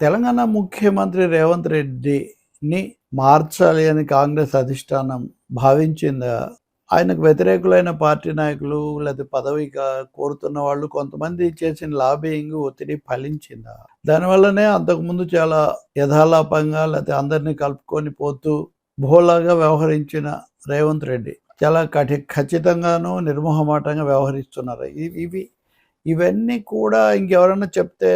తెలంగాణ ముఖ్యమంత్రి రేవంత్ రెడ్డిని మార్చాలి అని కాంగ్రెస్ అధిష్టానం భావించిందా? ఆయనకు వ్యతిరేకులైన పార్టీ నాయకులు లేదా పదవి కోరుతున్న వాళ్ళు కొంతమంది చేసిన లాబింగ్ ఒత్తిడి ఫలించిందా? దానివల్లనే అంతకుముందు చాలా యథాలాపంగా లేకపోతే అందరినీ కలుపుకొని పోతూ భోలాగా వ్యవహరించిన రేవంత్ రెడ్డి చాలా కఠి ఖచ్చితంగాను నిర్మోహమాటంగా వ్యవహరిస్తున్నారు? ఇవి ఇవి ఇవన్నీ కూడా ఇంకెవరైనా చెప్తే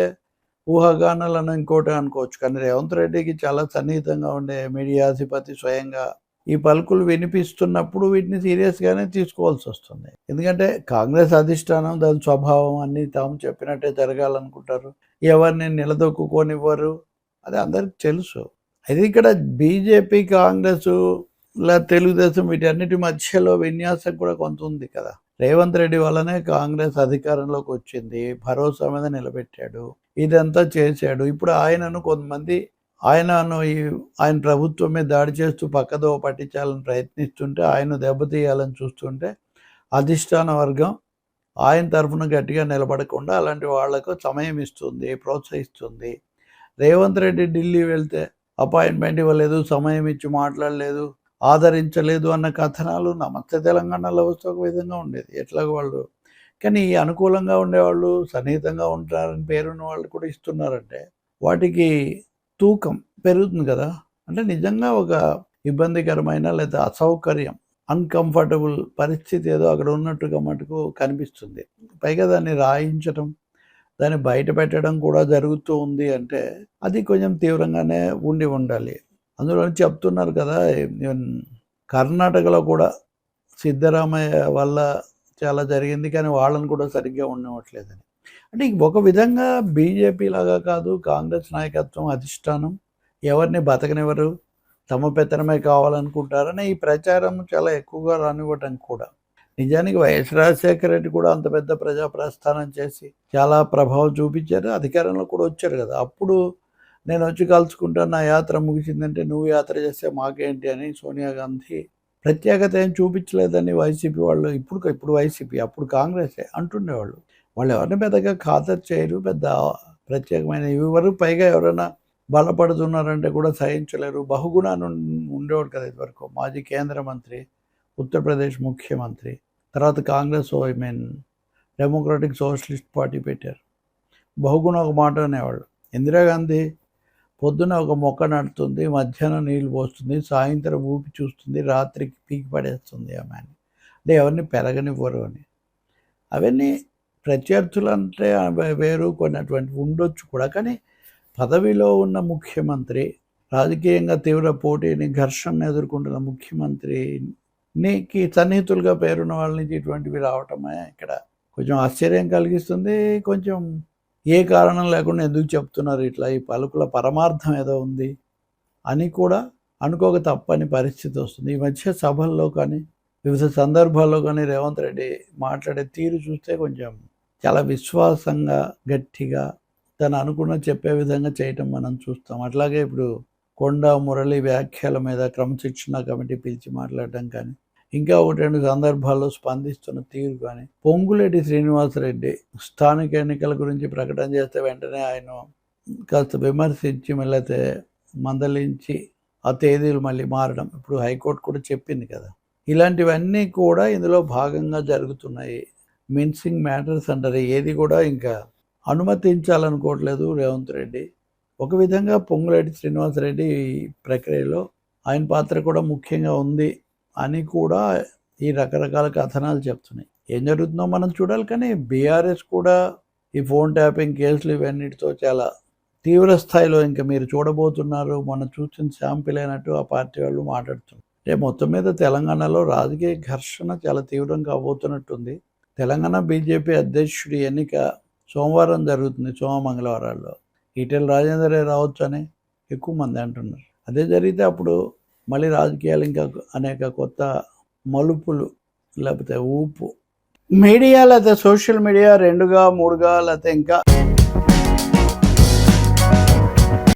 ఊహాగానాలను ఇంకోటి అనుకోవచ్చు. కానీ రేవంత్ రెడ్డికి చాలా సన్నిహితంగా ఉండే మీడియాధిపతి స్వయంగా ఈ పలుకులు వినిపిస్తున్నప్పుడు వీటిని సీరియస్గానే తీసుకోవాల్సి వస్తుంది. ఎందుకంటే కాంగ్రెస్ అధిష్టానం దాని స్వభావం అన్ని తాము చెప్పినట్టే జరగాలనుకుంటారు. ఎవరిని నిలదొక్కునివ్వరు అది అందరికి తెలుసు. అయితే ఇక్కడ బీజేపీ కాంగ్రెస్ ఇలా తెలుగుదేశం వీటన్నిటి మధ్యలో విన్యాసం కూడా కొంత ఉంది కదా. రేవంత్ రెడ్డి వల్లనే కాంగ్రెస్ అధికారంలోకి వచ్చింది. భరోసా మీద నిలబెట్టాడు. ఇదంతా చేశాడు. ఇప్పుడు ఆయనను కొంతమంది ఆయనను ఈ ఆయన ప్రభుత్వమే దాడి చేస్తూ పక్కదో పట్టించాలని ప్రయత్నిస్తుంటే ఆయన దెబ్బతీయాలని చూస్తుంటే అధిష్టాన వర్గం ఆయన తరఫున గట్టిగా నిలబడకుండా అలాంటి వాళ్ళకు సమయం ఇస్తుంది ప్రోత్సహిస్తుంది. రేవంత్ రెడ్డి ఢిల్లీ వెళ్తే అపాయింట్మెంట్ ఇవ్వలేదు సమయం ఇచ్చి మాట్లాడలేదు ఆదరించలేదు అన్న కథనాలు నమస్తే తెలంగాణలో వస్తే ఒక విధంగా ఉండేది. ఎట్లాగో వాళ్ళు కానీ ఈ అనుకూలంగా ఉండేవాళ్ళు సన్నిహితంగా ఉంటారని పేరున్న వాళ్ళు కూడా ఇస్తున్నారంటే వాటికి తూకం పెరుగుతుంది కదా. అంటే నిజంగా ఒక ఇబ్బందికరమైన లేదా అసౌకర్యం అన్కంఫర్టబుల్ పరిస్థితి ఏదో అక్కడ ఉన్నట్టుగా మటుకు కనిపిస్తుంది. పైగా దాన్ని రాయించడం దాన్ని బయట పెట్టడం కూడా జరుగుతూ ఉంది అంటే అది కొంచెం తీవ్రంగానే ఉండి ఉండాలి. అందులో చెప్తున్నారు కదా కర్ణాటకలో కూడా సిద్ధరామయ్య వల్ల చాలా జరిగింది కానీ వాళ్ళని కూడా సరిగ్గా ఉండవట్లేదని అంటే ఒక విధంగా బీజేపీ లాగా కాదు కాంగ్రెస్ నాయకత్వం అధిష్టానం ఎవరిని బతకనివ్వరు తమ పెత్తనమే కావాలనుకుంటారని ఈ ప్రచారం చాలా ఎక్కువగా రానివ్వటం కూడా. నిజానికి వైఎస్ రాజశేఖర రెడ్డి కూడా అంత పెద్ద ప్రజా ప్రస్థానం చేసి చాలా ప్రభావం చూపించారు అధికారంలో కూడా వచ్చారు కదా. అప్పుడు నేను వచ్చి కలుసుకుంటాను నా యాత్ర ముగిసిందంటే నువ్వు యాత్ర చేస్తే మాకేంటి అని సోనియా గాంధీ ప్రత్యేకత ఏం చూపించలేదని వైసీపీ వాళ్ళు ఇప్పుడు ఇప్పుడు వైసీపీ అప్పుడు కాంగ్రెసే అంటుండేవాళ్ళు. వాళ్ళు ఎవరిని పెద్దగా ఖాతరు చేయరు పెద్ద ప్రత్యేకమైన ఎవరు పైగా ఎవరైనా బలపడుతున్నారంటే కూడా సహించలేరు. బహుగుణాన్ని ఉండేవాడు కదా ఇదివరకు. మాజీ కేంద్ర మంత్రి ఉత్తరప్రదేశ్ ముఖ్యమంత్రి తర్వాత Congress I mean democratic socialist party పెట్టారు. బహుగుణ ఒక మాట అనేవాళ్ళు. ఇందిరాగాంధీ పొద్దున ఒక మొక్క నడుతుంది మధ్యాహ్నం నీళ్ళు పోస్తుంది సాయంత్రం ఊపి చూస్తుంది రాత్రికి పీకి పడేస్తుంది ఆమె అని అంటే ఎవరిని పెరగనివ్వరు అని. అవన్నీ ప్రత్యర్థులు అంటే వేరు కొన్ని అటువంటి ఉండొచ్చు కూడా కానీ పదవిలో ఉన్న ముఖ్యమంత్రి రాజకీయంగా తీవ్ర పోటీని ఘర్షణను ఎదుర్కొంటున్న ముఖ్యమంత్రికి సన్నిహితులుగా పేరున్న వాళ్ళ నుంచి ఇటువంటివి రావటమే ఇక్కడ కొంచెం ఆశ్చర్యం కలిగిస్తుంది కొంచెం ఏ కారణం లేకుండా ఎందుకు చెప్తున్నారు ఇట్లా? ఈ పలుకుల పరమార్థం ఏదో ఉంది అని కూడా అనుకోక తప్పని పరిస్థితి వస్తుంది. ఈ మధ్య సభల్లో కానీ వివిధ సందర్భాల్లో కానీ రేవంత్ రెడ్డి మాట్లాడే తీరు చూస్తే కొంచెం చాలా విశ్వాసంగా గట్టిగా తను అనుకున్న చెప్పే విధంగా చేయటం మనం చూస్తాం. అట్లాగే ఇప్పుడు కొండ మురళి వ్యాఖ్యల మీద క్రమశిక్షణ కమిటీ పిలిచి మాట్లాడటం కానీ ఇంకా ఒకటి రెండు సందర్భాల్లో స్పందిస్తున్న తీరు కానీ పొంగులేటి శ్రీనివాసరెడ్డి స్థానిక ఎన్నికల గురించి ప్రకటన చేస్తే వెంటనే ఆయన కాస్త విమర్శించి మళ్ళీ మందలించి ఆ తేదీలు మళ్ళీ మారడం. ఇప్పుడు హైకోర్టు కూడా చెప్పింది కదా. ఇలాంటివన్నీ కూడా ఇందులో భాగంగా జరుగుతున్నాయి. మిన్సింగ్ మ్యాటర్స్ అంటారు. ఏది కూడా ఇంకా అనుమతించాలనుకోవట్లేదు రేవంత్ రెడ్డి. ఒక విధంగా పొంగులేటి శ్రీనివాసరెడ్డి ప్రక్రియలో ఆయన పాత్ర కూడా ముఖ్యంగా ఉంది. అని కూడా ఈ రకరకాల కథనాలు చెప్తున్నాయి. ఏం జరుగుతుందో మనం చూడాలి కానీ బీఆర్ఎస్ కూడా ఈ ఫోన్ ట్యాపింగ్ కేసులు ఇవన్నిటితో చాలా తీవ్ర స్థాయిలో ఇంకా మీరు చూడబోతున్నారు. మనం చూసిన శాంపిల్ అయినట్టు ఆ పార్టీ వాళ్ళు మాట్లాడుతున్నారు. అంటే మొత్తం మీద తెలంగాణలో రాజకీయ ఘర్షణ చాలా తీవ్రంగా అవబోతున్నట్టుంది తెలంగాణ బీజేపీ అధ్యక్షుడి ఎన్నిక సోమవారం జరుగుతుంది సోమ మంగళవారాల్లో. ఈటెల రాజేందరే రావచ్చు అని ఎక్కువ మంది అంటున్నారు. అదే జరిగితే అప్పుడు మళ్ళీ రాజకీయాలు ఇంకా అనేక కొత్త మలుపులు లేకపోతే ఊపు. మీడియా లేకపోతే సోషల్ మీడియా రెండుగా మూడుగా లేకపోతే ఇంకా